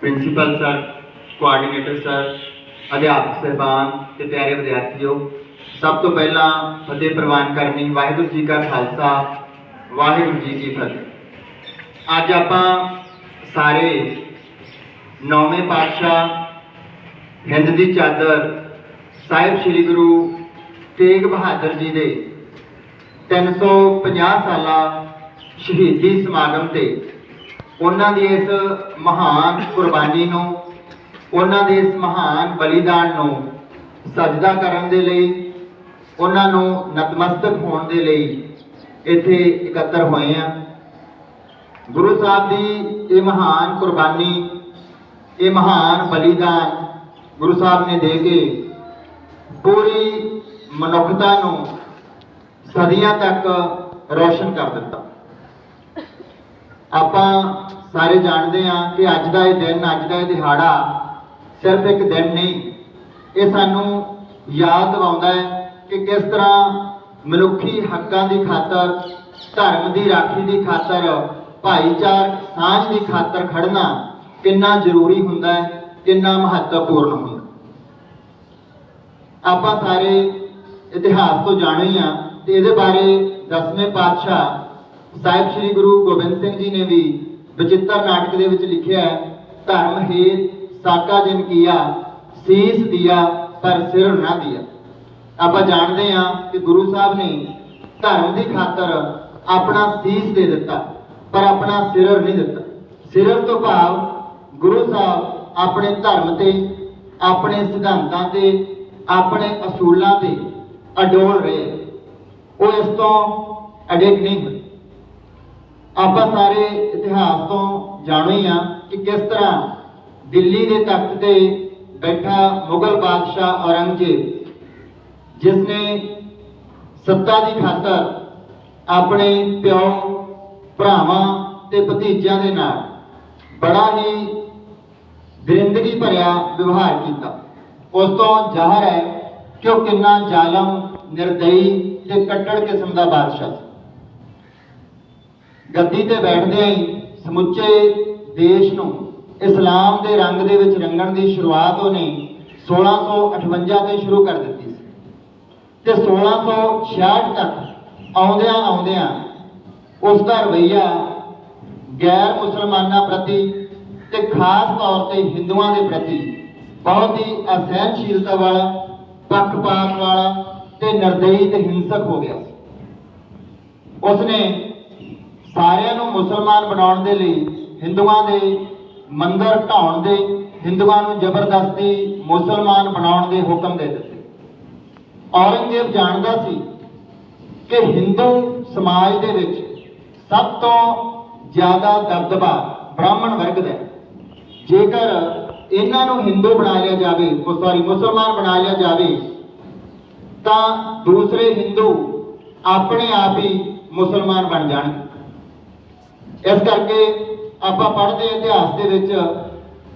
Principal sir coordinator sir, ਅਧਿਆਪਕ ਸਹਿਬਾਨ ਤੇ ਪਿਆਰੇ ਵਿਦਿਆਰਥੀਓ, ਸਭ ਤੋਂ ਪਹਿਲਾਂ ਫਤਿਹ ਪ੍ਰਵਾਨ ਕਰਨੀ ਵਾਹਿਗੁਰੂ ਜੀ ਕਾ ਖਾਲਸਾ, ਵਾਹਿਗੁਰੂ ਜੀ ਕੀ ਫਤਿਹ। ਅੱਜ ਆਪਾਂ ਸਾਰੇ ਨੌਵੇਂ ਪਾਤਸ਼ਾਹ ਹਿੰਦ ਦੀ ਚਾਦਰ ਸਾਹਿਬ ਸ੍ਰੀ ਗੁਰੂ ਤੇਗ ਬਹਾਦਰ ਜੀ ਦੇ 350 ਸਾਲਾ ਸ਼ਹੀਦੀ ਸਮਾਗਮ ਤੇ ਉਹਨਾਂ ਦੀ ਇਸ ਮਹਾਨ ਕੁਰਬਾਨੀ ਨੂੰ, ਉਹਨਾਂ ਦੇ ਇਸ ਮਹਾਨ ਬਲੀਦਾਨ ਨੂੰ ਸਜਦਾ ਕਰਨ ਦੇ ਲਈ, ਉਹਨਾਂ ਨੂੰ ਨਤਮਸਤਕ ਹੋਣ ਦੇ ਲਈ ਇੱਥੇ ਇਕੱਤਰ ਹੋਏ ਆ। ਗੁਰੂ ਸਾਹਿਬ ਦੀ ਇਹ ਮਹਾਨ ਕੁਰਬਾਨੀ, ਇਹ ਮਹਾਨ ਬਲੀਦਾਨ ਗੁਰੂ ਸਾਹਿਬ ਨੇ ਦੇ ਕੇ ਪੂਰੀ ਮਨੁੱਖਤਾ ਨੂੰ ਸਦੀਆਂ ਤੱਕ ਰੋਸ਼ਨ ਕਰ ਦਿੱਤਾ। ਆਪਾਂ ਸਾਰੇ ਜਾਣਦੇ ਹਾਂ ਕਿ ਅੱਜ ਦਾ ਇਹ ਦਿਨ, ਅੱਜ ਦਾ ਇਹ ਦਿਹਾੜਾ ਸਿਰਫ ਇੱਕ ਦਿਨ ਨਹੀਂ, ਇਹ ਸਾਨੂੰ ਯਾਦ ਦਿਵਾਉਂਦਾ ਹੈ ਕਿ ਕਿਸ ਤਰ੍ਹਾਂ ਮਨੁੱਖੀ ਹੱਕਾਂ ਦੀ ਖਾਤਰ, ਧਰਮ ਦੀ ਰਾਖੀ ਦੀ ਖਾਤਰ, ਭਾਈਚਾਰ, ਸਾਂਝ ਦੀ ਖਾਤਰ ਖੜਨਾ ਕਿੰਨਾ ਜ਼ਰੂਰੀ ਹੁੰਦਾ ਹੈ, ਕਿੰਨਾ ਮਹੱਤਵਪੂਰਨ ਹੁੰਦਾ ਆਪਾਂ ਸਾਰੇ ਇਤਿਹਾਸ ਤੋਂ ਜਾਣੂ ਹੀ ਆ ਤੇ ਇਹਦੇ ਬਾਰੇ ਦਸਵੇਂ ਪਾਤਸ਼ਾਹ ਸਾਹਿਬ ਸ੍ਰੀ ਗੁਰੂ ਗੋਬਿੰਦ ਸਿੰਘ ਜੀ ਨੇ ਵੀ ਬਚਿੱਤਰ ਨਾਟਕ ਦੇ ਵਿੱਚ ਲਿਖਿਆ ਹੈ, ਧਰਮ ਹੇਤ ਸਾਕਾ ਜਿਨ ਕੀਆ, ਸੀਸ ਦਿਆ, ਪਰ ਸਿਰ ਨਾ ਦਿਆ। ਆਪਾਂ ਜਾਣਦੇ ਹਾਂ ਕਿ ਗੁਰੂ ਸਾਹਿਬ ਨੇ ਧਰਮ ਦੀ ਖਾਤਰ ਆਪਣਾ ਸੀਸ ਦੇ ਦਿੱਤਾ, ਪਰ ਆਪਣਾ ਸਿਰ ਨਹੀਂ ਦਿੱਤਾ। ਸਿਰ ਤੋਂ ਭਾਵ ਗੁਰੂ ਸਾਹਿਬ ਆਪਣੇ ਧਰਮ ਤੇ, ਆਪਣੇ ਸਿਧਾਂਤਾਂ ਤੇ, ਆਪਣੇ ਅਸੂਲਾਂ ਤੇ ਅਡੋਲ ਰਹੇ। ਉਹ ਇਸ ਤੋਂ ਅਡਿੱਗ ਨਹੀਂ ਆਪਾਂ ਸਾਰੇ ਇਤਿਹਾਸ ਤੋਂ ਜਾਣੂ ਹੀ ਆ ਕਿ ਕਿਸ ਤਰ੍ਹਾਂ ਦਿੱਲੀ ਦੇ ਤਖਤ ਤੇ ਬੈਠਾ ਮੁਗਲ ਬਾਦਸ਼ਾਹ ਔਰੰਗਜ਼ੇਬ ਜਿਸ ਨੇ ਸੱਤਾ ਦੀ ਖਾਤਰ ਆਪਣੇ ਪਿਓ, ਭਰਾਵਾਂ ਤੇ ਭਤੀਜਿਆਂ ਦੇ ਨਾਲ ਬੜਾ ਹੀ ਦਰਿੰਦਗੀ ਭਰਿਆ ਵਿਵਹਾਰ ਕੀਤਾ। ਉਸ ਤੋਂ ਜ਼ਾਹਰ ਹੈ ਕਿ ਉਹ ਕਿੰਨਾ ਜ਼ਾਲਮ, ਨਿਰਦਈ ਤੇ ਕੱਟੜ ਕਿਸਮ ਦਾ ਬਾਦਸ਼ਾਹ ਸੀ। ਗੱਦੀ ਤੇ ਬੈਠਦਿਆਂ ਹੀ ਸਮੁੱਚੇ ਦੇਸ਼ ਨੂੰ, ਇਸਲਾਮ ਦੇ ਰੰਗ ਦੇ ਵਿੱਚ ਰੰਗਣ ਦੀ ਸ਼ੁਰੂਆਤ ਉਹਨੇ 1658 ਤੋਂ ਸ਼ੁਰੂ ਕਰ ਦਿੱਤੀ ਸੀ। ਤੇ 1666 ਤੱਕ ਆਉਂਦਿਆਂ ਆਉਂਦਿਆਂ ਉਸ ਦਾ ਰਵਈਆ ਗੈਰ ਮੁਸਲਮਾਨਾਂ ਪ੍ਰਤੀ ਤੇ ਖਾਸ ਤੌਰ ਤੇ ਹਿੰਦੂਆਂ ਦੇ ਪ੍ਰਤੀ ਬਹੁਤ ਹੀ ਅਸਹਿਣਸ਼ੀਲਤਾ ਵਾਲਾ, ਪੱਖਪਾਤ ਵਾਲਾ ਤੇ ਨਿਰਦਈ ਤੇ ਹਿੰਸਕ ਹੋ ਗਿਆ ਸੀ। ਉਸਨੇ ਸਾਰਿਆਂ ਨੂੰ ਮੁਸਲਮਾਨ ਬਣਾਉਣ ਦੇ ਲਈ, ਹਿੰਦੂਆਂ ਦੇ ਮੰਦਰ ਢਾਉਣ ਦੇ, ਹਿੰਦੂਆਂ ਨੂੰ ਜ਼ਬਰਦਸਤੀ ਮੁਸਲਮਾਨ ਬਣਾਉਣ ਦੇ ਹੁਕਮ ਦੇ ਦਿੱਤੇ। ਔਰੰਗਜ਼ੇਬ ਜਾਣਦਾ ਸੀ ਕਿ ਹਿੰਦੂ ਸਮਾਜ ਦੇ ਵਿੱਚ ਸਭ ਤੋਂ ਜ਼ਿਆਦਾ ਦਬਦਬਾ ਬ੍ਰਾਹਮਣ ਵਰਗ ਦਾ ਜੇਕਰ ਇਹਨਾਂ ਨੂੰ ਹਿੰਦੂ ਬਣਾ ਲਿਆ ਜਾਵੇ ਸੌਰੀ ਮੁਸਲਮਾਨ ਬਣਾ ਲਿਆ ਜਾਵੇ, ਤਾਂ ਦੂਸਰੇ ਹਿੰਦੂ ਆਪਣੇ ਆਪ ਹੀ ਮੁਸਲਮਾਨ ਬਣ ਜਾਣਗੇ। ਇਸ ਕਰਕੇ ਆਪਾਂ ਪੜ੍ਹਦੇ ਹਾਂ ਇਤਿਹਾਸ ਦੇ ਵਿੱਚ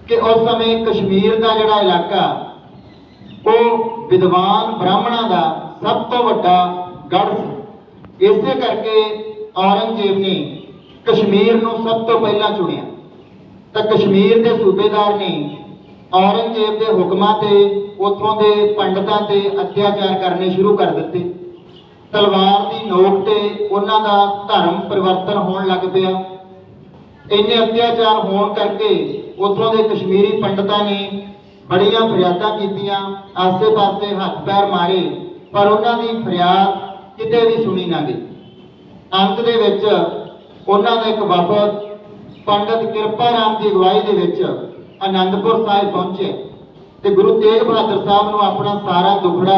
ਕਿ ਉਸ ਸਮੇਂ ਕਸ਼ਮੀਰ ਦਾ ਜਿਹੜਾ ਇਲਾਕਾ, ਉਹ ਵਿਦਵਾਨ ਬ੍ਰਾਹਮਣਾਂ ਦਾ ਸਭ ਤੋਂ ਵੱਡਾ ਗੜ੍ਹ ਸੀ। ਇਸੇ ਕਰਕੇ ਔਰੰਗਜ਼ੇਬ ਨੇ ਕਸ਼ਮੀਰ ਨੂੰ ਸਭ ਤੋਂ ਪਹਿਲਾਂ ਚੁਣਿਆ। ਤਾਂ ਕਸ਼ਮੀਰ ਦੇ ਸੂਬੇਦਾਰ ਨੇ ਔਰੰਗਜ਼ੇਬ ਦੇ ਹੁਕਮਾਂ ਤੇ ਉਥੋਂ ਦੇ ਪੰਡਤਾਂ ਤੇ ਅਤਿਆਚਾਰ ਕਰਨੇ ਸ਼ੁਰੂ ਕਰ ਦਿੱਤੇ। ਤਲਵਾਰ ਦੀ ਨੋਕ ਤੇ ਉਹਨਾਂ ਦਾ ਧਰਮ ਪਰਿਵਰਤਨ ਹੋਣ ਲੱਗ ਪਿਆ। ਇੰਨੇ ਅਤਿਆਚਾਰ ਹੋਣ ਕਰਕੇ ਉਥੋਂ ਦੇ ਕਸ਼ਮੀਰੀ ਪੰਡਤਾਂ ਨੇ ਬੜੀਆਂ ਫਰਿਆਦਾਂ ਕੀਤੀਆਂ, ਆਸੇ-ਪਾਸੇ ਹੱਥ ਪੈਰ ਮਾਰੇ, ਪਰ ਉਹਨਾਂ ਦੀ ਫਰਿਆਦ ਕਿਤੇ ਵੀ ਸੁਣੀ ਨਾ ਗਈ। ਅੰਤ ਦੇ ਵਿੱਚ ਉਹਨਾਂ ਦਾ ਇੱਕ ਵਫਦ ਪੰਡਤ ਕਿਰਪਾ ਰਾਮ ਦੀ ਅਗਵਾਈ ਦੇ ਵਿੱਚ ਆਨੰਦਪੁਰ ਸਾਹਿਬ ਪਹੁੰਚੇ ਤੇ ਗੁਰੂ ਤੇਗ ਬਹਾਦਰ ਸਾਹਿਬ ਨੂੰ ਆਪਣਾ ਸਾਰਾ ਦੁਖੜਾ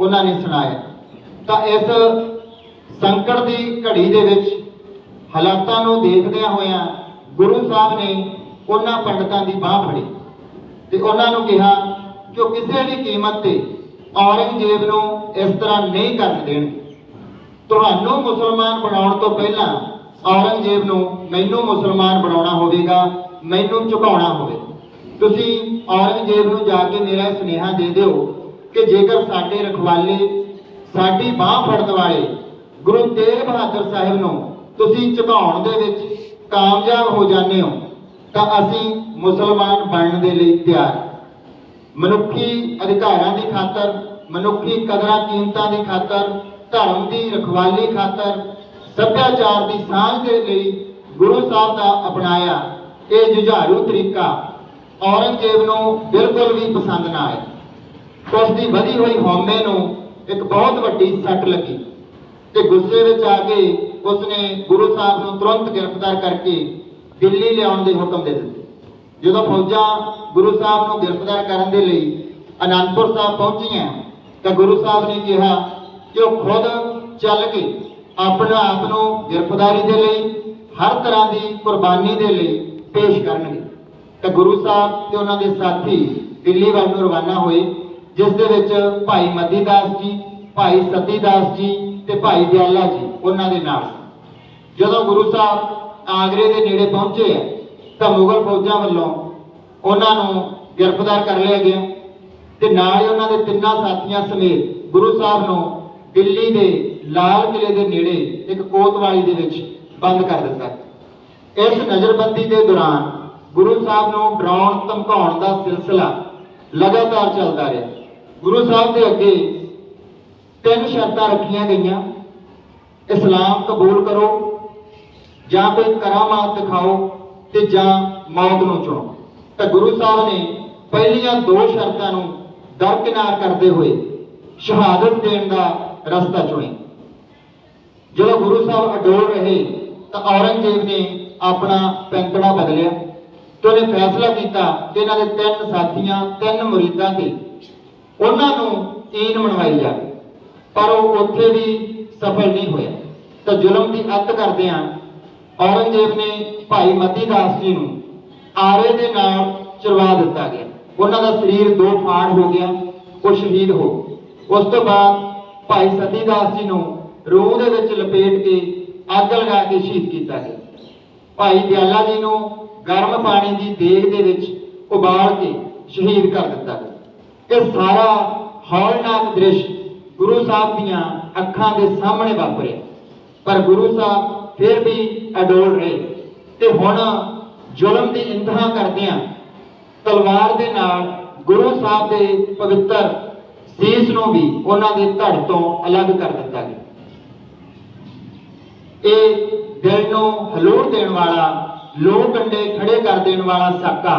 ਉਹਨਾਂ ਨੇ ਸੁਣਾਇਆ। ਤਾਂ ਇਸ ਸੰਕਟ ਦੀ ਘੜੀ ਦੇ ਵਿੱਚ ਹਾਲਾਤਾਂ ਨੂੰ ਦੇਖਦਿਆਂ ਹੋਇਆਂ ਗੁਰੂ ਸਾਹਿਬ ਨੇ ਉਹਨਾਂ ਪੰਡਤਾਂ ਦੀ ਬਾਹ ਫੜੀ ਤੇ ਉਹਨਾਂ ਨੂੰ ਕਿਹਾ ਕਿ ਉਹ ਕਿਸੇ ਵੀ ਕੀਮਤ ਤੇ ਔਰੰਗਜ਼ੇਬ ਨੂੰ ਇਸ ਤਰ੍ਹਾਂ ਨਹੀਂ ਕਰਨ ਦੇਣਗੇ ਤੁਹਾਨੂੰ ਮੁਸਲਮਾਨ ਬਣਾਉਣ ਤੋਂ ਪਹਿਲਾਂ ਔਰੰਗਜ਼ੇਬ ਨੂੰ ਮੈਨੂੰ ਮੁਸਲਮਾਨ ਬਣਾਉਣਾ ਹੋਵੇਗਾ, ਮੈਨੂੰ ਝੁਕਾਉਣਾ ਹੋਵੇਗਾ ਤੁਸੀਂ ਔਰੰਗਜ਼ੇਬ ਨੂੰ ਜਾ ਕੇ ਮੇਰਾ ਸੁਨੇਹਾ ਦੇ ਦਿਓ ਕਿ ਜੇਕਰ ਸਾਡੇ ਰਖਵਾਲੇ, ਸਾਡੀ ਬਾਹ ਫੜਨ ਵਾਲੇ ਗੁਰੂ ਤੇਗ ਬਹਾਦਰ ਸਾਹਿਬ ਨੂੰ ਤੁਸੀਂ ਝੁਕਾਉਣ ਦੇ ਵਿੱਚ ਕਾਮਯਾਬ ਹੋ ਜਾਂਦੇ ਹੋ, ਤਾਂ ਅਸੀਂ ਮੁਸਲਮਾਨ ਬਣਨ ਦੇ ਲਈ ਤਿਆਰ ਮਨੁੱਖੀ ਅਧਿਕਾਰਾਂ ਦੀ ਖਾਤਰ, ਮਨੁੱਖੀ ਕਦਰਾਂ ਕੀਮਤਾਂ ਦੀ ਖਾਤਰ, ਧਰਮ ਦੀ ਰਖਵਾਲੀ ਖਾਤਰ, ਸੱਭਿਆਚਾਰ ਦੀ ਸਾਂਝ ਦੇ ਲਈ ਗੁਰੂ ਸਾਹਿਬ ਦਾ ਅਪਣਾਇਆ ਇਹ ਜੁਝਾਰੂ ਤਰੀਕਾ ਔਰੰਗਜ਼ੇਬ ਨੂੰ ਬਿਲਕੁਲ ਵੀ ਪਸੰਦ ਨਾ ਆਇਆ। ਉਸ ਦੀ ਵਧੀ ਹੋਈ ਹਉਮੈ ਨੂੰ ਇੱਕ ਬਹੁਤ ਵੱਡੀ ਸੱਟ ਲੱਗੀ ਤੇ ਗੁੱਸੇ ਵਿੱਚ ਆ ਕੇ ਉਸਨੇ ਗੁਰੂ ਸਾਹਿਬ ਨੂੰ ਤੁਰੰਤ ਗ੍ਰਿਫਤਾਰ ਕਰਕੇ ਦਿੱਲੀ ਲਿਆਉਣ ਦੇ ਹੁਕਮ ਦੇ ਦਿੱਤੇ। ਜਦੋਂ ਫੌਜਾਂ ਗੁਰੂ ਸਾਹਿਬ ਨੂੰ ਗ੍ਰਿਫਤਾਰ ਕਰਨ ਦੇ ਲਈ ਅਨੰਦਪੁਰ ਸਾਹਿਬ ਪਹੁੰਚੀਆਂ, ਤਾਂ ਗੁਰੂ ਸਾਹਿਬ ਨੇ ਕਿਹਾ ਕਿ ਉਹ ਖੁਦ ਚੱਲ ਕੇ ਆਪਣੇ ਆਪ ਨੂੰ ਗ੍ਰਿਫਤਾਰੀ ਦੇ ਲਈ, ਹਰ ਤਰ੍ਹਾਂ ਦੀ ਕੁਰਬਾਨੀ ਦੇ ਲਈ ਪੇਸ਼ ਕਰਨਗੇ। ਤਾਂ ਗੁਰੂ ਸਾਹਿਬ ਤੇ ਉਹਨਾਂ ਦੇ ਸਾਥੀ ਦਿੱਲੀ ਵੱਲ ਨੂੰ ਰਵਾਨਾ ਹੋਏ, ਜਿਸ ਦੇ ਵਿੱਚ ਭਾਈ ਮਤੀ ਦਾਸ ਜੀ, ਭਾਈ ਸਤੀ ਦਾਸ ਜੀ ਤੇ ਭਾਈ ਦਿਆਲਾ ਜੀ, ਉਹਨਾਂ ਦੇ ਨਾਲ। ਜਦੋਂ ਗੁਰੂ ਸਾਹਿਬ ਆਗਰੇ ਦੇ ਨੇੜੇ ਪਹੁੰਚੇ, ਤਾਂ ਮੁਗਲ ਫੌਜਾਂ ਵੱਲੋਂ ਉਹਨਾਂ ਨੂੰ ਗ੍ਰਿਫਤਾਰ ਕਰ ਲਿਆ ਗਿਆ ਤੇ ਨਾਲ ਹੀ ਉਹਨਾਂ ਦੇ ਤਿੰਨਾਂ ਸਾਥੀਆਂ ਸਮੇਤ ਗੁਰੂ ਸਾਹਿਬ ਨੂੰ ਦਿੱਲੀ ਦੇ ਲਾਲ ਕਿਲੇ ਦੇ ਨੇੜੇ ਇੱਕ ਕੋਤਵਾਲੀ ਦੇ ਵਿੱਚ ਬੰਦ ਕਰ ਦਿੱਤਾ। ਇਸ ਨਜ਼ਰਬੰਦੀ ਦੇ ਦੌਰਾਨ ਗੁਰੂ ਸਾਹਿਬ ਨੂੰ ਡਰਾਉਣ, ਧਮਕਾਉਣ ਦਾ ਸਿਲਸਿਲਾ ਲਗਾਤਾਰ ਚੱਲਦਾ ਰਿਹਾ। ਗੁਰੂ ਸਾਹਿਬ ਦੇ ਅੱਗੇ ਤਿੰਨ ਸ਼ਰਤਾਂ ਰੱਖੀਆਂ ਗਈਆਂ। ਇਸਲਾਮ ਕਬੂਲ ਕਰੋ, ਜਾਂ ਕੋਈ ਕਰਾਮਾਤ ਦਿਖਾਓ ਤੇ ਜਾਂ ਮੌਤ ਨੂੰ ਚੁਣੋ। ਤਾਂ ਗੁਰੂ ਸਾਹਿਬ ਨੇ ਪਹਿਲੀਆਂ ਦੋ ਸ਼ਰਤਾਂ ਨੂੰ ਦਰਕਿਨਾਰ ਕਰਦੇ ਹੋਏ ਸ਼ਹਾਦਤ ਦੇਣ ਦਾ ਰਸਤਾ ਚੁਣਿਆ। ਜਦੋਂ ਗੁਰੂ ਸਾਹਿਬ ਅਡੋਲ ਰਹੇ, ਤਾਂ ਔਰੰਗਜ਼ੇਬ ਨੇ ਆਪਣਾ ਪੈਂਤੜਾ ਬਦਲਿਆ ਤੇ ਉਹਨੇ ਫੈਸਲਾ ਕੀਤਾ ਕਿ ਇਹਨਾਂ ਦੇ ਤਿੰਨ ਸਾਥੀਆਂ, ਤਿੰਨ ਮੁਰੀਦਾਂ ਤੇ ਉਹਨਾਂ ਨੂੰ ਈਨ ਮਨਵਾਈ ਜਾਵੇ। ਪਰ ਉਹ ਉੱਥੇ ਵੀ ਸਫਲ ਨਹੀਂ ਹੋਇਆ। ਤਾਂ ਜ਼ੁਲਮ ਦੀ ਅੱਤ ਕਰਦਿਆਂ ਔਰੰਗਜ਼ੇਬ ਨੇ ਭਾਈ ਮਤੀ ਦਾਸ ਜੀ ਨੂੰ ਆਰੇ ਦੇ ਨਾਲ ਚਰਵਾ ਦਿੱਤਾ ਗਿਆ। ਉਹਨਾਂ ਦਾ ਸਰੀਰ ਦੋ ਫਾੜ ਹੋ ਗਿਆ, ਉਹ ਸ਼ਹੀਦ ਹੋ ਉਸ ਤੋਂ ਬਾਅਦ ਭਾਈ ਸਤੀ ਦਾਸ ਜੀ ਨੂੰ ਰੂਹ ਦੇ ਵਿੱਚ ਲਪੇਟ ਕੇ ਅੱਗ ਲਗਾ ਕੇ ਸ਼ਹੀਦ ਕੀਤਾ ਗਿਆ। ਭਾਈ ਦਿਆਲਾ ਜੀ ਨੂੰ ਗਰਮ ਪਾਣੀ ਦੀ ਦੇਗ ਦੇ ਵਿੱਚ ਉਬਾਲ ਕੇ ਸ਼ਹੀਦ ਕਰ ਦਿੱਤਾ ਗਿਆ। ਇਹ ਸਾਰਾ ਹੌਲਨਾਕ ਦ੍ਰਿਸ਼ ਗੁਰੂ ਸਾਹਿਬ ਦੀਆਂ ਅੱਖਾਂ ਦੇ ਸਾਹਮਣੇ ਵਾਪਰਿਆ। ਪਰ ਗੁਰੂ ਸਾਹਿਬ ਫਿਰ ਵੀ ਅਡੋਲ ਰਹੇ। ਤੇ ਹੁਣ ਜ਼ੁਲਮ ਦੀ ਇੰਤਹਾ ਕਰਦਿਆਂ ਤਲਵਾਰ ਦੇ ਨਾਲ ਗੁਰੂ ਸਾਹਿਬ ਦੇ ਪਵਿੱਤਰ ਸੀਸ ਨੂੰ ਵੀ ਉਹਨਾਂ ਦੇ ਧੜ ਤੋਂ ਅਲੱਗ ਕਰ ਦਿੱਤਾ ਗਿਆ। ਇਹ ਦਿਲ ਨੂੰ ਹਲੂਰ ਦੇਣ ਵਾਲਾ ਲੋਕ ਕੰਡੇ ਖੜੇ ਕਰ ਦੇਣ ਵਾਲਾ ਸਾਕਾ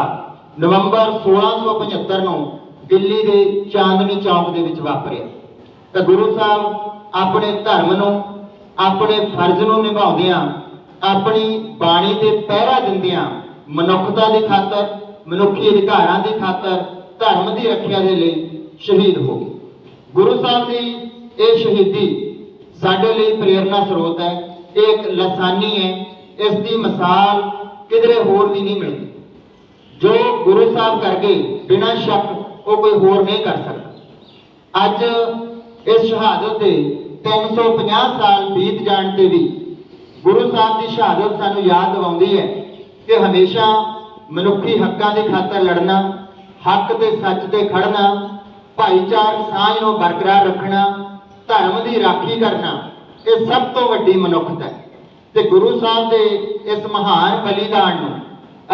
ਨਵੰਬਰ 1675 ਨੂੰ ਦਿੱਲੀ ਦੇ ਚਾਂਦਨੀ ਚੌਕ ਦੇ ਵਿੱਚ ਵਾਪਰਿਆ। ਤਾਂ ਗੁਰੂ ਸਾਹਿਬ ਆਪਣੇ ਧਰਮ ਨੂੰ, ਆਪਣੇ ਫਰਜ਼ ਨੂੰ ਨਿਭਾਉਂਦਿਆਂ ਆਪਣੀ ਬਾਣੀ ਤੇ ਪਹਿਰਾ ਦਿੰਦਿਆਂ ਮਨੁੱਖਤਾ ਦੀ ਖਾਤਰ, ਮਨੁੱਖੀ ਅਧਿਕਾਰਾਂ ਦੀ ਖਾਤਰ, ਧਰਮ ਦੀ ਰੱਖਿਆ ਦੇ ਲਈ ਸ਼ਹੀਦ ਹੋ ਗਏ। ਗੁਰੂ ਸਾਹਿਬ ਦੀ ਇਹ ਸ਼ਹੀਦੀ ਸਾਡੇ ਲਈ ਪ੍ਰੇਰਨਾ ਸਰੋਤ ਹੈ। ਇਹ ਇੱਕ ਲਸਾਨੀ ਹੈ, ਇਸ ਦੀ ਮਿਸਾਲ ਕਿਧਰੇ ਹੋਰ ਵੀ ਨਹੀਂ ਮਿਲਦੀ। ਜੋ ਗੁਰੂ ਸਾਹਿਬ ਕਰ ਗਏ, ਬਿਨਾਂ ਸ਼ੱਕ ਉਹ ਕੋਈ ਹੋਰ ਨਹੀਂ ਕਰ ਸਕਦਾ। ਅੱਜ ਇਸ ਸ਼ਹਾਦਤ ਦੇ 350 ਸਾਲ ਬੀਤ ਜਾਣ ਤੇ ਵੀ ਗੁਰੂ ਸਾਹਿਬ ਦੀ ਸ਼ਹਾਦਤ ਸਾਨੂੰ ਯਾਦ ਦਿਵਾਉਂਦੀ ਹੈ ਕਿ ਹਮੇਸ਼ਾ ਮਨੁੱਖੀ ਹੱਕਾਂ ਦੀ ਖਾਤਰ ਲੜਨਾ, ਹੱਕ ਤੇ ਸੱਚ ਤੇ ਖੜਨਾ, ਭਾਈਚਾਰਕ ਸਾਂਝ ਨੂੰ ਬਰਕਰਾਰ ਰੱਖਣਾ, ਧਰਮ ਦੀ ਰਾਖੀ ਕਰਨਾ, ਇਹ ਸਭ ਤੋਂ ਵੱਡੀ ਮਨੁੱਖਤਾ ਹੈ। ਤੇ ਗੁਰੂ ਸਾਹਿਬ ਦੇ ਇਸ ਮਹਾਨ ਬਲੀਦਾਨ ਨੂੰ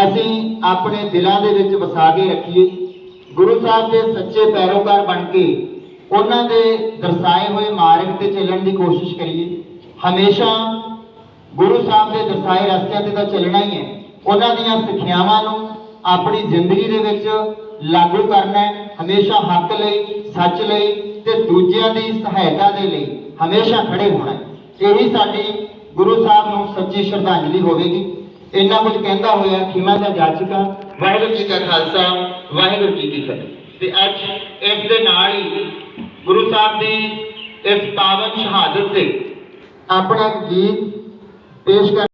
ਅਸੀਂ ਆਪਣੇ ਦਿਲਾਂ ਦੇ ਵਿੱਚ ਵਸਾ ਕੇ ਰੱਖੀਏ। ਗੁਰੂ ਸਾਹਿਬ ਦੇ ਸੱਚੇ ਪੈਰੋਕਾਰ ਬਣ ਕੇ ਉਹਨਾਂ ਦੇ ਦਰਸਾਏ ਹੋਏ ਮਾਰਗ ਤੇ ਚੱਲਣ ਦੀ ਕੋਸ਼ਿਸ਼ ਕਰੀਏ। ਹਮੇਸ਼ਾ ਗੁਰੂ ਸਾਹਿਬ ਦੇ ਦਰਸਾਏ ਰਸਤਿਆਂ ਤੇ ਤਾਂ ਚੱਲਣਾ ਹੀ ਹੈ। ਉਹਨਾਂ ਦੀਆਂ ਸਿੱਖਿਆਵਾਂ ਨੂੰ ਆਪਣੀ ਜ਼ਿੰਦਗੀ ਦੇ ਵਿੱਚ ਲਾਗੂ ਕਰਨਾ ਹੈ। ਹਮੇਸ਼ਾ ਹੱਕ ਲਈ, ਸੱਚ ਲਈ ਤੇ ਦੂਜਿਆਂ ਦੀ ਸਹਾਇਤਾ ਦੇ ਲਈ ਹਮੇਸ਼ਾ ਖੜੇ ਹੋਣਾ ਹੈ। ਇਹੀ ਸਾਡੀ ਗੁਰੂ ਸਾਹਿਬ ਨੂੰ ਸੱਚੀ ਸ਼ਰਧਾਂਜਲੀ ਹੋਵੇਗੀ। ਇੰਨਾ ਕੁਝ ਕਹਿੰਦਾ ਹੋਇਆ ਖਿਮਾ ਦਾ ਜਾਚਕਾ, ਵਾਹਿਗੁਰੂ ਜੀ ਕਾ ਖਾਲਸਾ, ਵਾਹਿਗੁਰੂ ਜੀ ਕੀ ਫਤਿਹ। ਤੇ ਅੱਜ ਇਸ ਦੇ ਨਾਲ ਹੀ ਗੁਰੂ ਸਾਹਿਬ ਦੀ ਇਸ ਪਾਵਨ ਸ਼ਹਾਦਤ ਤੇ ਆਪਣਾ ਗੀਤ ਪੇਸ਼ ਕਰ